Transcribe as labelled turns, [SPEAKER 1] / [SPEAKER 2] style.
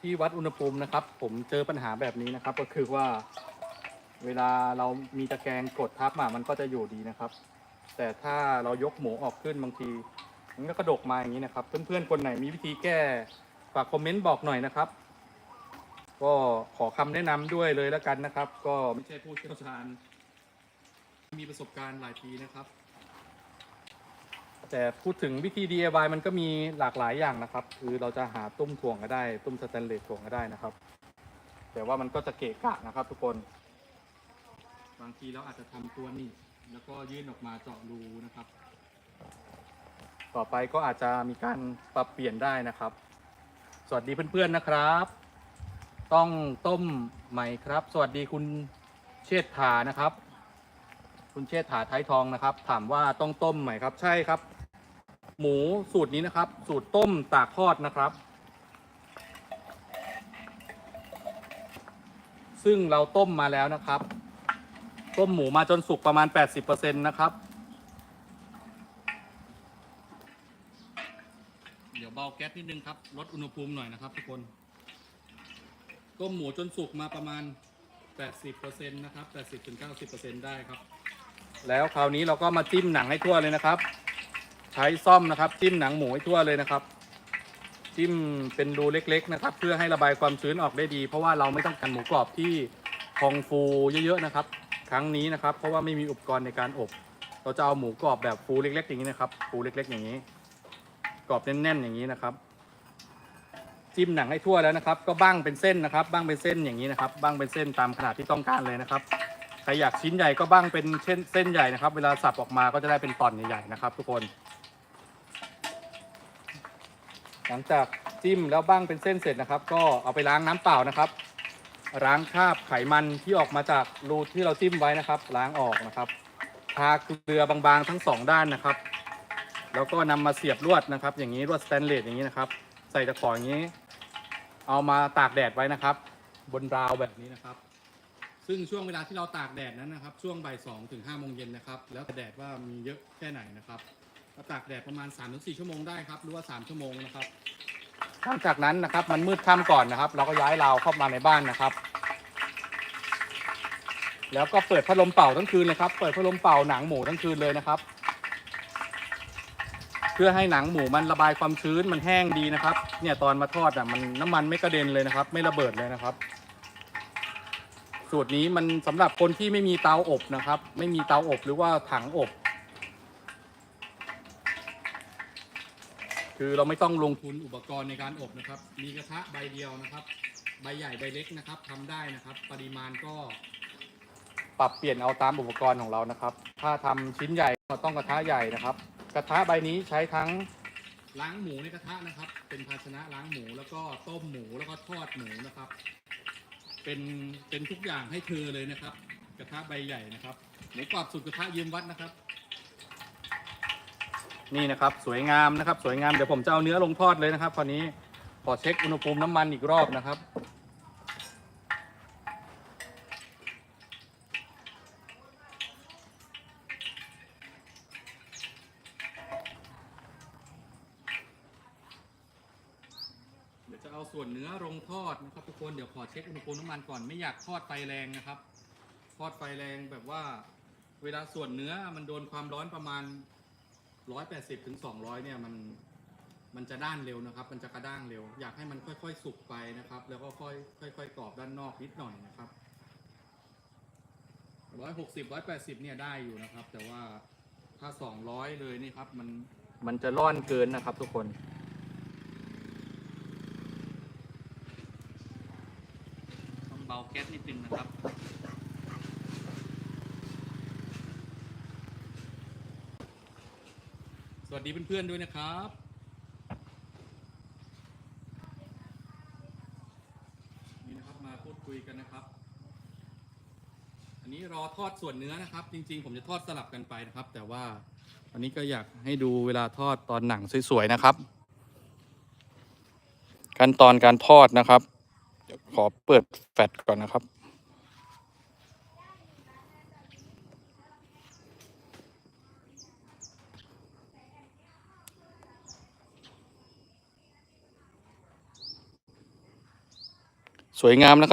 [SPEAKER 1] ที่วัดอุณหภูมินะครับ ผมเจอปัญหาแบบนี้นะครับ ก็คือว่า เวลาเรามีตะแกรงกดทับมามันก็จะอยู่ดีนะครับ แต่ถ้าเรายกหมูออกขึ้นบางทีมันก็กระดกมาอย่างนี้นะครับ เพื่อนๆคนไหนมีวิธีแก้ฝากคอมเมนต์บอกหน่อยนะครับ ก็ขอคำแนะนำด้วยเลยแล้วกันนะครับ ก็ไม่ใช่ผู้เชี่ยวชาญ มีประสบการณ์หลายปีนะครับ แต่พูดถึงวิธี DIY มันก็มีหลากหลายอย่างนะครับ คือเราจะหาตุ้มถ่วงก็ได้ ตุ้มสแตนเลสถ่วงก็ได้นะครับ แต่ว่ามันก็จะเกะกะนะครับ ทุกคน บางทีเราอาจจะทำตัวนี้ แล้วก็ยื่นออกมาเจาะรูนะครับ ต่อไปก็อาจจะมีการปรับเปลี่ยนได้นะครับ สวัสดีเพื่อนๆนะครับ ต้องต้มใหม่ครับ สวัสดีคุณเชษฐานะครับคุณเชษฐาไทยทองนะครับ ถามว่าต้องต้มไหมครับ ใช่ครับ หมูสูตรนี้นะครับ สูตรต้มตากทอดนะครับ ซึ่งเราต้มมาแล้วนะครับ ต้มหมูมาจนสุกประมาณ 80%นะครับ เดี๋ยวเบาแก๊สนิดนึงครับ ลดอุณหภูมิหน่อยนะครับทุกคน ต้มหมูจนสุกมาประมาณ 80%นะครับ 80-90%ได้ครับ แล้วคราวนี้เราก็มาจิ้มหนังให้ทั่วเลยนะครับ ใช้ซ่อมนะครับ จิ้มหนังหมูให้ทั่วเลยนะครับ จิ้มเป็นรูเล็ก ๆ นะครับ เพื่อให้ระบายความชื้นออกได้ดี เพราะว่าเราไม่ต้องการหมูกรอบที่พองฟูเยอะๆนะครับ ครั้งนี้นะครับ เพราะว่าไม่มีอุปกรณ์ในการอบ เราจะเอาหมูกรอบแบบฟูเล็ก ๆ อย่างนี้นะครับฟูเล็ก ๆ อย่างนี้ กรอบแน่นๆอย่างนี้นะครับ จิ้มหนังให้ทั่วแล้วนะครับ ก็บ้างเป็นเส้นนะครับ บ้างเป็นเส้นอย่างนี้นะครับบ้างเป็นเส้นตามขนาดที่ต้องการเลยนะครับใครอยากชิ้นใหญ่ก็บ้างเป็นเช่นเส้นใหญ่นะครับ เวลาสับออกมาก็จะได้เป็นตอนใหญ่ๆนะครับ ทุกคน หลังจากจิ้มแล้วบ้างเป็นเส้นเสร็จนะครับ ก็เอาไปล้างน้ำเปล่านะครับ ล้างคราบไขมันที่ออกมาจากรูที่เราจิ้มไว้นะครับ ล้างออกนะครับทาเกลือบางๆทั้งสองด้านนะครับ แล้วก็นำมาเสียบลวดนะครับ อย่างนี้ลวดสแตนเลสอย่างนี้นะครับ ใส่ตะขออย่างนี้ เอามาตากแดดไว้นะครับ บนราวแบบนี้นะครับ ซึ่งช่วงเวลาที่เราตากแดดนั้นนะครับ ช่วงบ่ายสองถึงห้าโมงเย็นนะครับ แล้วแต่แดดว่ามีเยอะแค่ไหนนะครับาตากแดดประมาณ3าถึงสชั่วโมงได้ครับหรือว่า 3 ชั่วโมงนะครับหลังจากนั้นนะครับมันมืดค่ำก่อนนะครับ เราก็ย้ายราวเข้ามาในบ้านนะครับ แล้วก็เปิดพัดลมเป่าทั้งคืนเลยครับเปิดพัดลมเป่าหนังหมูทั้งคืนเลยนะครับ เพื่อให้หนังหมูมันระบายความชื้นมันแห้งดีนะครับ เนี่ยตอนมาทอดอะมันน้ำมันไม่กระเด็นเลยนะครับ ไม่ระเบิดเลยนะครับ สูตรนี้มันสำหรับคนที่ไม่มีเตาอบนะครับ ไม่มีเตาอบหรือว่าถังอบ คือเราไม่ต้องลงทุนอุปกรณ์ในการอบนะครับ มีกระทะใบเดียวนะครับ ใบใหญ่ใบเล็กนะครับทำได้นะครับ ปริมาณก็ ปรับเปลี่ยนเอาตามอุปกรณ์ของเรานะครับ ถ้าทำชิ้นใหญ่ก็ต้องกระทะใหญ่นะครับ กระทะใบนี้ใช้ทั้งล้างหมูในกระทะนะครับ เป็นภาชนะล้างหมูแล้วก็ต้มหมูแล้วก็ทอดหมูนะครับ เป็นเป็นทุกอย่างให้เธอเลยนะครับ กระทะใบใหญ่นะครับหมูกรอบสุดกระทะยืมวัดนะครับ นี่นะครับสวยงามนะครับ สวยงามเดี๋ยวผมจะเอาเนื้อลงทอดเลยนะครับคราวนี้ขอเช็คอุณหภูมิน้ำมันอีกรอบนะครับ เดี๋ยวจะเอาส่วนเนื้อลงทอดนะครับทุกคนเดี๋ยวขอเช็คอุณหภูมิน้ำมันก่อนไม่อยากทอดไฟแรงนะครับ ทอดไฟแรงแบบว่าเวลาส่วนเนื้อมันโดนความร้อนประมาณ 180ถึง200เนี่ยมันมันจะด้านเร็วนะครับ มันจะกระด้างเร็ว อยากให้มันค่อยๆ สุกไปนะครับ แล้วก็ค่อยค่อยๆกรอบด้านนอกนิดหน่อยนะครับ160 180เนี่ยได้อยู่นะครับ แต่ว่าถ้า200เลยนี่ครับ มันมันจะร้อนเกินนะครับ ทุกคนต้องเบาแก๊สนิดนึงนะครับ สวัสดีเพื่อนๆด้วยนะครับ นี่นะครับมาพูดคุยกันนะครับ อันนี้รอทอดส่วนเนื้อนะครับ จริง ๆ ผมจะทอดสลับกันไปนะครับ แต่ว่าอันนี้ก็อยากให้ดูเวลาทอดตอนหนังสวยๆนะครับ ขั้นตอนการทอดนะครับเดี๋ยวขอเปิดแฟลชก่อนนะครับ สวยงามนะครับ